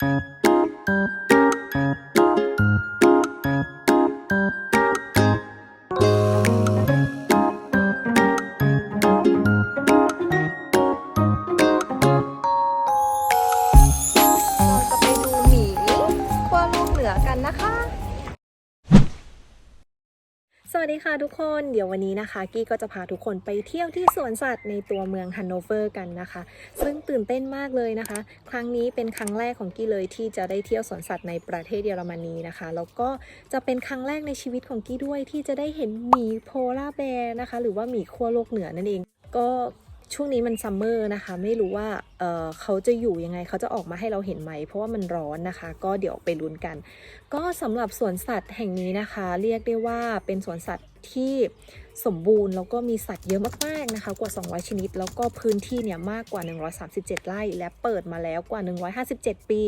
เร สวัสดีค่ะทุกคน เดี๋ยววันนี้นะคะกี้ก็จะพาทุกคนไปเที่ยวที่สวนสัตว์ในตัวเมืองฮันโนเวอร์กันนะคะ ซึ่งตื่นเต้นมากเลยนะคะ ครั้งนี้เป็นครั้งแรกของกี้เลยที่จะได้เที่ยวสวนสัตว์ในประเทศเยอรมนีนะคะ แล้วก็จะเป็นครั้งแรกในชีวิตของกี้ด้วยที่จะได้เห็นหมีโพลาร์แบร์นะคะ หรือว่าหมีขั้วโลกเหนือนั่นเอง ก็ ช่วงนี้มันซัมเมอร์นะคะ ไม่รู้ว่าเเขาจะอยู่ยังไงเขาจะออกมาให้เราเห็นไหม เพราะว่ามันร้อนนะคะ ก็เดี๋ยวไปลุ้นกัน ก็สำหรับสวนสัตว์แห่งนี้นะคะ เรียกได้ว่าเป็นสวนสัตว์ ที่สมบูรณ์แล้วก็มีสัตว์เยอะมากๆนะคะกว่า 200 ชนิด แล้วก็พื้นที่เนี่ยมากกว่า 137 ไร่ และเปิดมาแล้วกว่า 157 ปี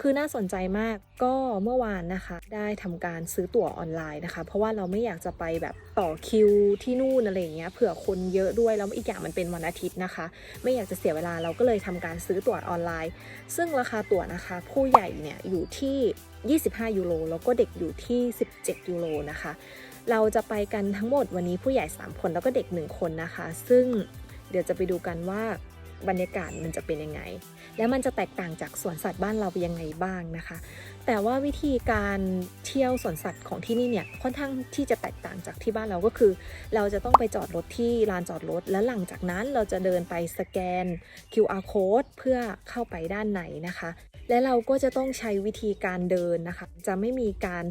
คือน่าสนใจมากก็เมื่อวานนะคะ ได้ทำการซื้อตั๋วออนไลน์นะคะ เพราะว่าเราไม่อยากจะไปแบบต่อคิวที่นู่นอะไรเงี้ยเผื่อคนเยอะด้วยแล้วอีกอย่างมันเป็นวันอาทิตย์นะคะ ไม่อยากจะเสียเวลาเราก็เลยทำการซื้อตั๋วออนไลน์ ซึ่งราคาตั๋วนะคะ ผู้ใหญ่เนี่ยอยู่ที่ 25 ยูโรแล้วก็เด็กอยู่ที่ 17 ยูโรนะคะเราจะไปกันทั้งหมดวันนี้ผู้ใหญ่ 3 คนแล้วก็เด็ก 1 คนนะคะ ซึ่งเดี๋ยวจะไปดูกันว่า บรรยากาศมันจะเป็นยังไง และมันจะแตกต่างจากสวนสัตว์บ้านเรายังไงบ้างนะคะ แต่ว่าวิธีการเที่ยวสวนสัตว์ของที่นี่เนี่ยค่อนข้างที่จะแตกต่างจากที่บ้านเราก็คือ เราจะต้องไปจอดรถที่ลานจอดรถ และหลังจากนั้นเราจะเดินไปสแกน QR code เพื่อเข้าไปด้านในนะคะ และเราก็จะต้องใช้วิธีการเดินนะคะ จะไม่มีการ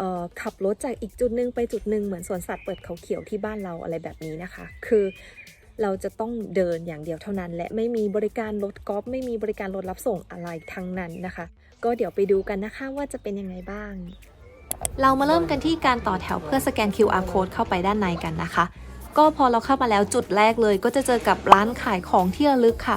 ออขับรถจากอีกจุดหนึ่งไปจุดหนึ่งเหมือนสวนสัตว์เปิดเขาเขียวที่บ้านเราอะไรแบบนี้นะคะ คือ เราจะต้องเดินอย่างเดียวเท่านั้น และไม่มีบริการรถกอล์ฟไม่มีบริการรถรับส่งอะไรทั้งนั้นนะคะ ก็เดี๋ยวไปดูกันนะคะว่าจะเป็นยังไงบ้าง เรามาเริ่มกันที่การต่อแถวเพื่อสแกน QR code เข้าไปด้านในกันนะคะ ก็พอเราเข้ามาแล้วจุดแรกเลย ก็จะเจอกับร้านขายของที่ระลึกค่ะ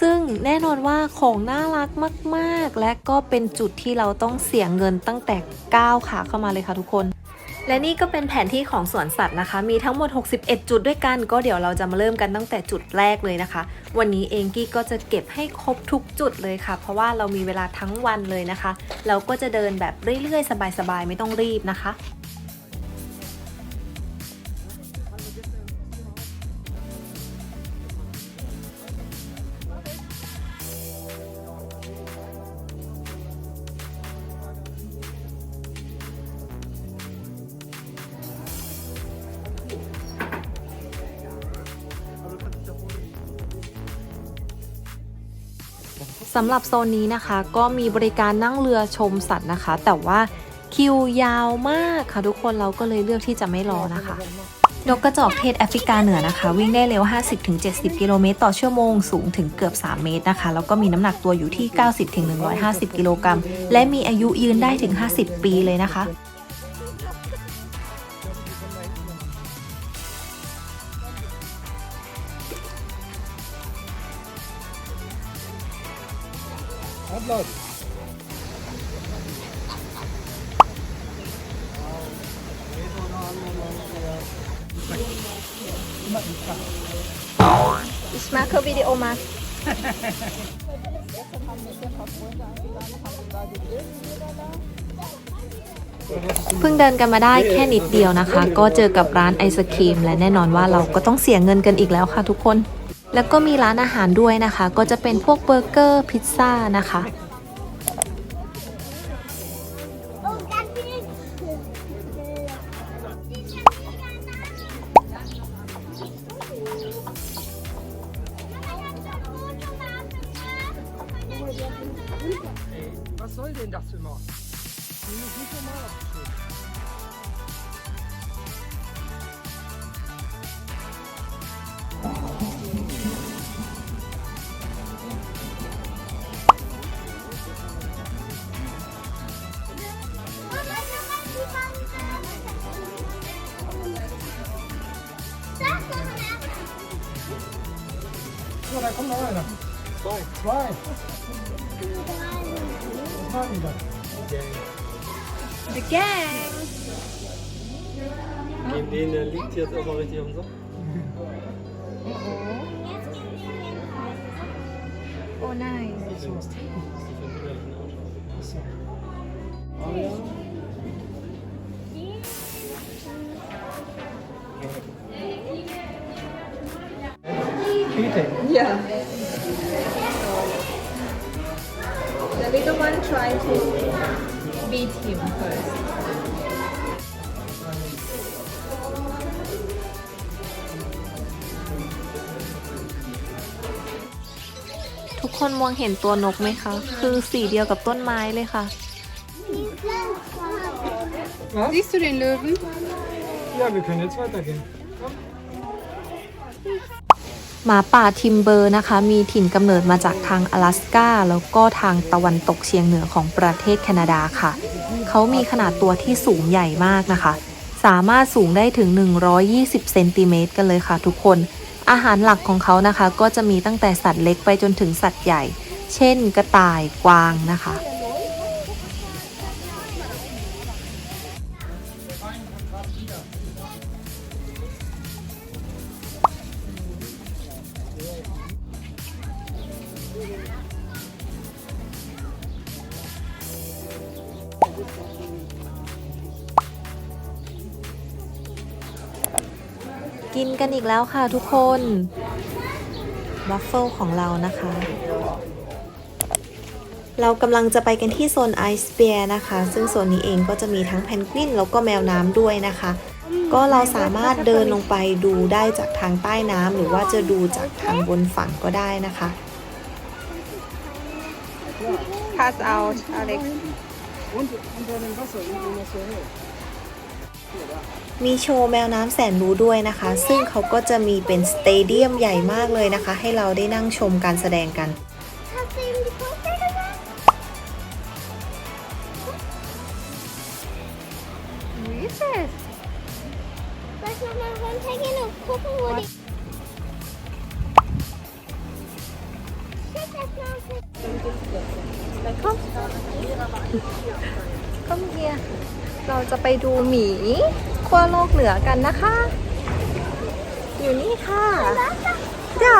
ซึ่งแน่นอนว่าของน่ารักมาก ๆ และก็เป็นจุดที่เราต้องเสียเงินตั้งแต่ก้าวขาเข้ามาเลยค่ะทุกคน และนี่ก็เป็นแผนที่ของสวนสัตว์นะคะ มีทั้งหมด 61 จุดด้วยกัน ก็เดี๋ยวเราจะมาเริ่มกันตั้งแต่จุดแรกเลยนะคะ วันนี้เองกี้ก็จะเก็บให้ครบทุกจุดเลยค่ะ เพราะว่าเรามีเวลาทั้งวันเลยนะคะ เราก็จะเดินแบบเรื่อยๆ สบายๆ ไม่ต้องรีบนะคะ สำหรับโซนนี้นะคะ ก็มีบริการนั่งเรือชมสัตว์นะคะ แต่ว่าคิวยาวมากค่ะทุกคนเราก็เลยเลือกที่จะไม่รอนะคะนกกระจอกเพศแอฟริกาเหนือนะคะ วิ่งได้เร็ว 50-70 กิโลเมตรต่อชั่วโมง สูงถึงเกือบ 3 เมตรนะคะ แล้วก็มีน้ำหนักตัวอยู่ที่ 90-150 กิโลกรัมและมีอายุยืนได้ถึง 50 ปีเลยนะคะ Applaus. Ich mache Video mal เพิ่งเดินกันมาได้แค่นิดเดียวนะคะ ก็เจอกับร้านไอศครีม และแน่นอนว่าเราก็ต้องเสียเงินกันอีกแล้วค่ะทุกคน แล้วก็มีร้านอาหารด้วยนะคะ ก็จะเป็นพวกเบอร์เกอร์พิซซ่านะคะ Zwei. Was war The Gang. The Gang. Neben denen liegt jetzt aber richtig am Sack. Oh nein. Peter. Ja. Try to beat him first. ทุกคนมองเห็นตัวนกไหมคะ คือสีเดียวกับต้นไม้เลยค่ะ Siehst du den Löwen? Ja, wir können jetzt weitergehen. หมาป่าทิมเบอร์นะคะ มีถิ่นกำเนิดมาจากทาง阿拉สกาแล้วก็ทางตะวันตกเฉียงเหนือของประเทศแคนาดาค่ะ เขามีขนาดตัวที่สูงใหญ่มากนะคะ สามารถสูงได้ถึง 120เซนติเมตรกันเลยค่ะทุกคน อาหารหลักของเขานะคะ ก็จะมีตั้งแต่สัตว์เล็กไปจนถึงสัตว์ใหญ่ เช่น กระต่ายกวางนะคะ กินกันอีกแล้วค่ะทุกคนวัฟเฟิลของเรานะคะ เรากำลังจะไปกันที่โซนไอสเปียร์นะคะ ซึ่งโซนนี้เองก็จะมีทั้งเพนกวินแล้วก็แมวน้ำด้วยนะคะ ก็เราสามารถเดินลงไปดูได้จากทางใต้น้ำหรือว่าจะดูจากทางบนฝั่งก็ได้นะคะ Pass out, Alex. มีโชว์แมวน้ำแสนรู้ด้วยนะคะ ซึ่งเขาก็จะมีเป็นสเตเดียมใหญ่มากเลยนะคะ ให้เราได้นั่งชมการแสดงกัน ก็เฮียเราจะไปดูหมีขั้วโลกเหนือกันนะคะ อยู่นี่ค่ะจ้า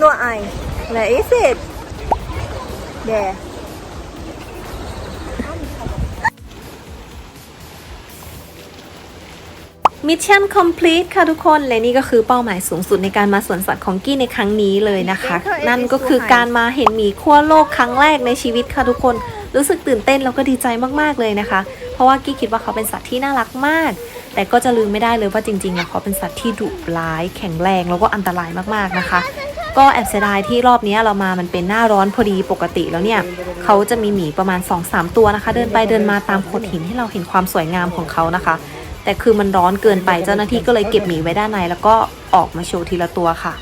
นัวไอ Where is it there Mission complete ค่ะทุกคน และนี่ก็คือเป้าหมายสูงสุดในการมาสวนสัตว์ของกี้ในครั้งนี้เลยนะคะ นั่นก็คือการมาเห็นหมีขั้วโลกครั้งแรกในชีวิตค่ะทุกคน รู้สึกตื่นเต้นแล้วก็ดีใจมากๆเลยนะคะ เพราะว่ากี้คิดว่าเขาเป็นสัตว์ที่น่ารักมาก แต่ก็จะลืมไม่ได้เลยว่าจริงๆแล้วเขาเป็นสัตว์ที่ดุร้าย แข็งแรงแล้วก็อันตรายมากๆนะคะ ก็แอบเสียดายที่รอบนี้เรามามันเป็นหน้าร้อนพอดีปกติแล้วเนี่ยเขาจะมีหมีประมาณ 2-3 ตัวนะคะ เดินไปเดินมาตามโขดหินให้เราเห็นความสวยงามของเขานะคะ แต่คือมันร้อนเกินไปเจ้าหน้าที่ก็เลยเก็บหมีไว้ด้านใน แล้วก็ออกมาโชว์ทีละตัวค่ะ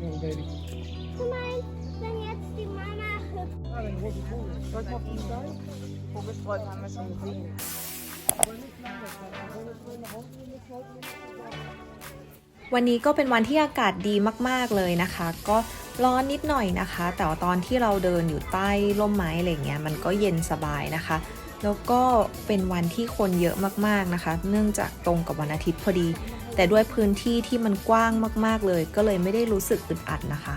Ja, Baby. Du meinst, wenn jetzt die Mama hüpft? Ah, den roten Vogel. Zeig mal den Stein. Vogelstrolch haben wir schon gesehen. Aber nicht lange. Vogelstrolch nach Hause gehen, jetzt halt. วันนี้ก็เป็นวันที่อากาศดีมาก ๆ เลยนะคะ ก็ร้อนนิดหน่อยนะคะ แต่ว่าตอนที่เราเดินอยู่ใต้ร่มไม้อะไรเงี้ยมันก็เย็นสบายนะคะ แล้วก็เป็นวันที่คนเยอะมาก ๆ นะคะ เนื่องจากตรงกับวันอาทิตย์พอดี แต่ด้วยพื้นที่ที่มันกว้างมากๆเลย ก็เลยไม่ได้รู้สึกอึดอัดนะคะ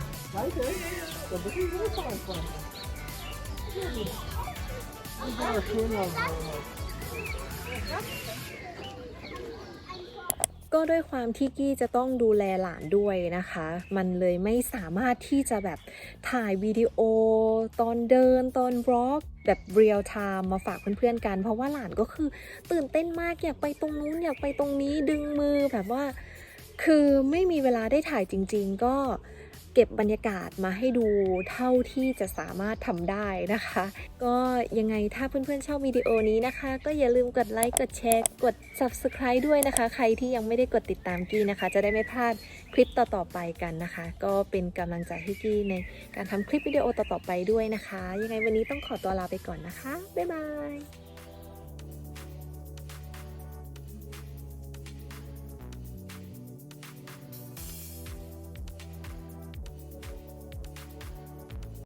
ก็ด้วยความที่กี้จะต้องดูแลหลานด้วยนะคะ มันเลยไม่สามารถที่จะแบบถ่ายวิดีโอ ตอนเดินตอนบล็อกแบบเรียลไทม์มาฝากเพื่อนๆกัน เพราะว่าหลานก็คือตื่นเต้นมากอยากไปตรงนู้นอยากไปตรงนี้ดึงมือแบบว่า คือไม่มีเวลาได้ถ่ายจริง ๆ ก็ เก็บบรรยากาศมาให้ดูเท่าที่จะสามารถทำได้นะคะ ก็ยังไงถ้าเพื่อนๆชอบวิดีโอนี้นะคะ ก็อย่าลืมกดไลค์กดแชร์กด subscribe ด้วยนะคะ ใครที่ยังไม่ได้กดติดตามกี้นะคะ จะได้ไม่พลาดคลิปต่อๆไปกันนะคะ ก็เป็นกำลังใจให้กี้ในการทำคลิปวิดีโอต่อๆไปด้วยนะคะ ยังไงวันนี้ต้องขอตัวลาไปก่อนนะคะ บ๊ายบาย